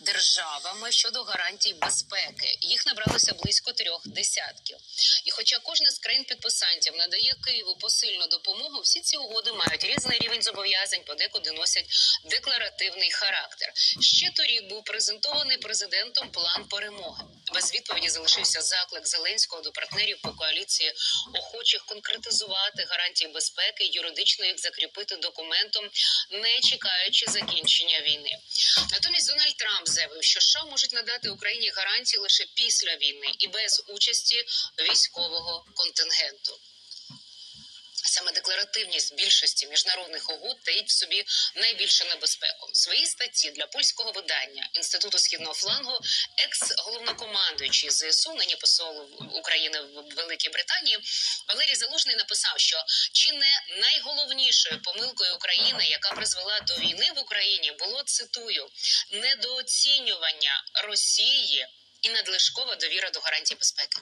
державами щодо гарантій безпеки. Їх набралося близько трьох десятків. І хоча кожна з країн-підписантів надає Києву посильну допомогу, всі ці угоди мають різний рівень зобов'язань, подекуди носять декларативний характер. Ще торік був презентований президентом план перемоги. Без відповіді залишився заклик Зеленського до партнерів по коаліції охочих конкретизувати гарантії безпеки, юридично їх закріпити документом, не чекаючи закінчення війни. Що США можуть надати Україні гарантії лише після війни і без участі військового контингенту. Саме декларативність більшості міжнародних угод таїть в собі найбільшу небезпеку. В своїй статті для польського видання інституту східного флангу екс-головнокомандуючий ЗСУ, нині посол України в Великій Британії, Валерій Залужний написав, що чи не найголовнішою помилкою України, яка призвела до війни в Україні, було цитую недооцінювання Росії. І надлишкова довіра до гарантій безпеки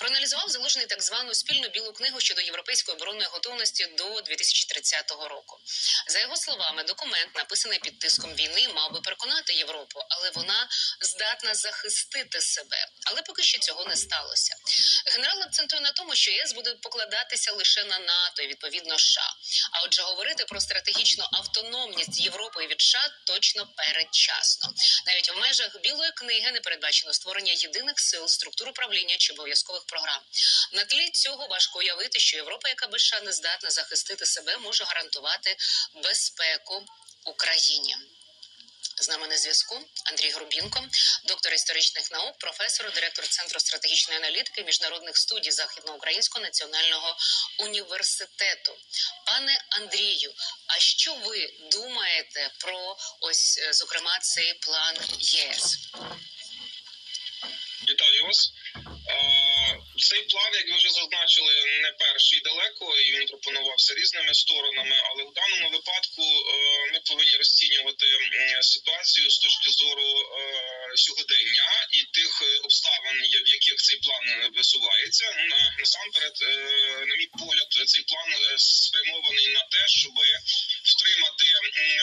проаналізував залужний так звану спільну білу книгу щодо європейської оборонної готовності до 2030 року. За його словами, документ, написаний під тиском війни, мав би переконати Європу, але вона здатна захистити себе. Але поки що цього не сталося. Генерал акцентує на тому, що ЄС буде покладатися лише на НАТО і відповідно США. А отже, говорити про стратегічну автономність Європи від США точно передчасно. Навіть в межах білої книги не передбачено створення єдиних сил, структур управління чи обов'язкових програм. На тлі цього важко уявити, що Європа, яка без США не здатна захистити себе, може гарантувати безпеку Україні. З нами на зв'язку Андрій Грубінко, доктор історичних наук, професор, директор Центру стратегічної аналітики міжнародних студій Західноукраїнського національного університету. Пане Андрію, а що ви думаєте про ось зокрема цей план ЄС? Вас. Е, Цей план, як ви вже зазначили, не перший далеко, і він пропонувався різними сторонами. Але в даному випадку е, ми повинні розцінювати ситуацію з точки зору е, сьогодення і тих обставин, в яких цей план висувається. Ну, на- насамперед, на мій погляд, цей план спрямований на те, щоб втримати е,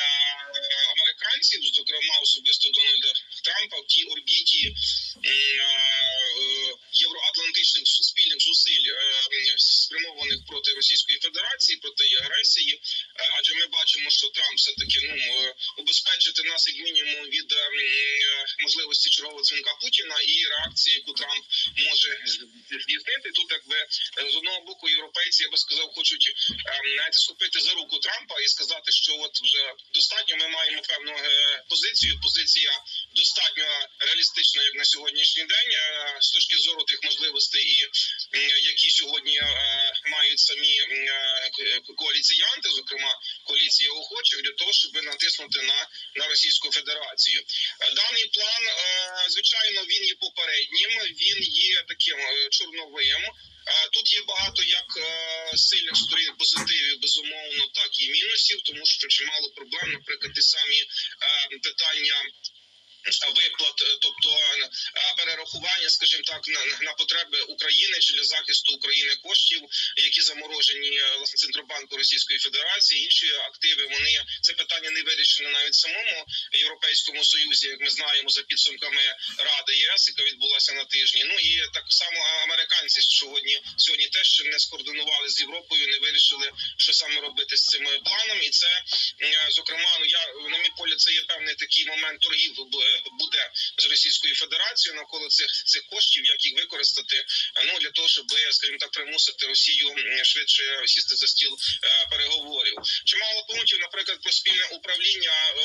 американців, зокрема особисто Дональда Трампа, в тій орбіті е, євроатлантичних спільних зусиль е, спрямованих проти Російської Федерації, проти її агресії. Е, Адже ми бачимо, що Трамп все таки ну е, убезпечити нас як мінімум від е, м, е, можливості чергового дзвінка Путіна і реакції, яку Трамп може здійснити. Тут якби з одного боку європейці, я би сказав, хочуть е, навіть схопити за руку Трампа і сказати, що от вже достатньо. Ми маємо певну позицію. Позиція достатньо реалістична, як на сьогоднішній день, з точки зору тих можливостей, і які сьогодні е, мають самі е, коаліціянти, зокрема коаліція охочих, для того, щоб натиснути на, на Російську Федерацію. Е, Даний план, е, звичайно, він є попереднім, він є таким е, чорновим. Е, Тут є багато як е, сильних сторін позитивів, безумовно, так і мінусів, тому що чимало проблем, наприклад, ті самі е, питання. Виплат, е, тобто е, перерахування, скажімо так, на, на потреби України чи для захисту України коштів, які заморожені е, власне центробанку Російської Федерації, інші активи. Вони це питання не вирішено навіть в самому європейському союзі, як ми знаємо, за підсумками Ради ЄС, яка відбулася на тижні. Ну і так само сьогодні теж не скоординували з Європою, не вирішили, що саме робити з цим планом. І це е, зокрема, ну я на мій погляд, це є певний такий момент торгів буде з Російською Федерацією навколо цих цих коштів, як їх використати. е, Ну для того, щоб скажімо так, примусити Росію швидше сісти за стіл е, переговорів. Чимало пунктів, наприклад, про спільне управління е,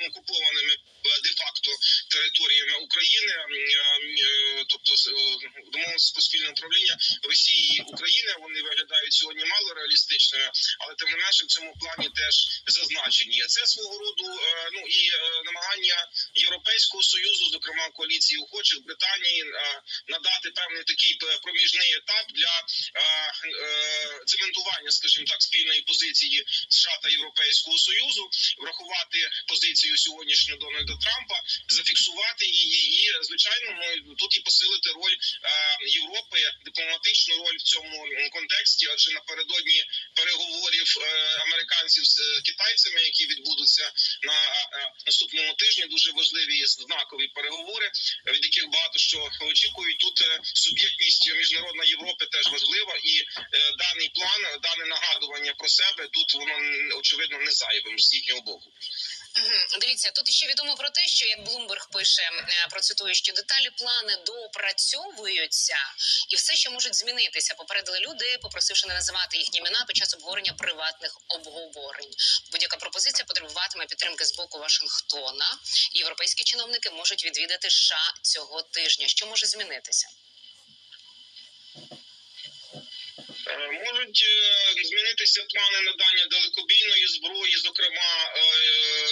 е, окупованими е, де-факто територіями України, е, е, про спільне управління Росії і України. Вони виглядають сьогодні мало реалістичними, але тим не менше в цьому плані теж зазначені. Це свого роду е, ну і е, намагання Європейського союзу, зокрема коаліції охочих Британії, е, надати певний такий проміжний етап для цементування, скажімо так, спільної позиції США та Європейського союзу, врахувати позицію сьогоднішнього Дональда Трампа, зафіксувати її, і звичайно, ну тут і посилити роль е, Європи, дипломатичну роль в цьому контексті, адже напередодні переговорів е, американців з е, китайцями, які відбудуться на е, наступному тижні, дуже важливі знакові переговори, е, від яких багато що очікують. Тут е, суб'єктність міжнародна Європи теж важлива, і е, даний план, е, дане нагадування про себе тут воно очевидно не зайвим з їхнього боку. Дивіться, тут ще відомо про те, що як Блумберг пише, е, процитую, що деталі плани доопрацьовуються і все ще можуть змінитися. Попередили люди, попросивши не називати їхні імена під час обговорення приватних обговорень. Будь-яка пропозиція потребуватиме підтримки з боку Вашингтона. Європейські чиновники можуть відвідати США цього тижня. Що може змінитися? Можуть е, змінитися плани надання далекобійної зброї, зокрема е,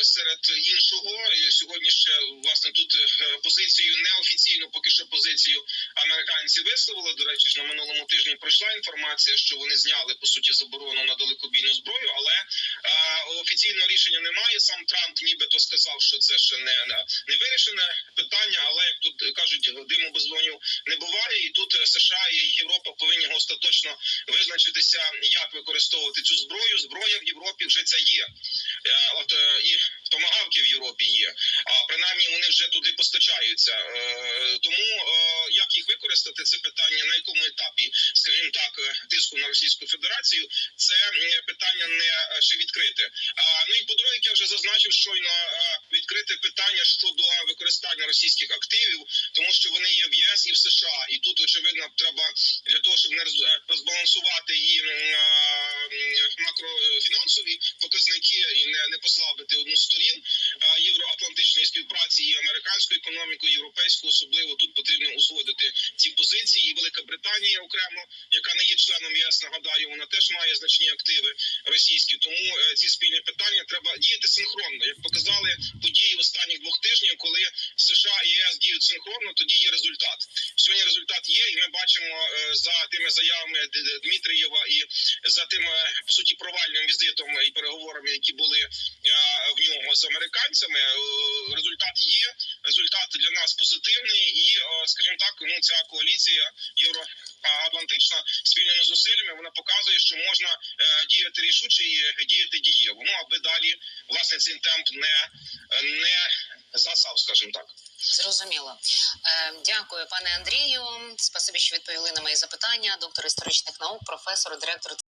серед іншого. Сьогодні ще власне тут е, позицію неофіційну, поки що позицію американці висловили. До речі, ж на минулому тижні пройшла інформація, що вони зняли по суті заборону на далекобійну зброю, але офіційного рішення немає. Сам Трамп нібито сказав, що це ще не, не, не вирішене питання, але як тут кажуть, диму без вогню не буває, і тут США і Європа повинні остаточно визначитися, як використовувати цю зброю. Зброя в Європі вже ця є. Е, От е, і томагавки в Європі є. А принаймні вони вже туди постачаються. Е, Тому е, як їх використати, це питання на якому етапі, скажімо так, е, тиску на Російську Федерацію, це питання не ще відкрите. Ну і по-друге, як я вже зазначив, щойно відкрите питання щодо використання російських активів, тому що вони є в ЄС і в США, і тут очевидно треба для того, щоб не роз- розбалансувати і макрофінансові показники і не, не послабити одну з сторін євроатлантичної співпраці і американську економіку, європейську, особливо тут потрібно узгодити ці позиції. І Велика Британія окремо, яка не є членом ЄС, нагадаю, вона теж має значні активи російські. Тому е, ці спільні питання треба діяти синхронно. Як показали події останніх двох тижнів, коли США і ЄС діють синхронно, тоді є результат. Сьогодні результат є, і ми бачимо е, за тими заявами Дмитрієва і за тим е, по суті провальним візитом і переговорами, які були е, в нього з американцями. Результат є. Результат для нас позитивний, і скажімо так, ну ця коаліція євроатлантична спільними зусиллями вона показує, що можна діяти рішуче і діяти дієво. Ну аби далі власне цей темп не, не засав, скажімо так. Зрозуміло. Е, дякую, пане Андрію. Спасибі, що відповіли на мої запитання. Доктор історичних наук, професор, директор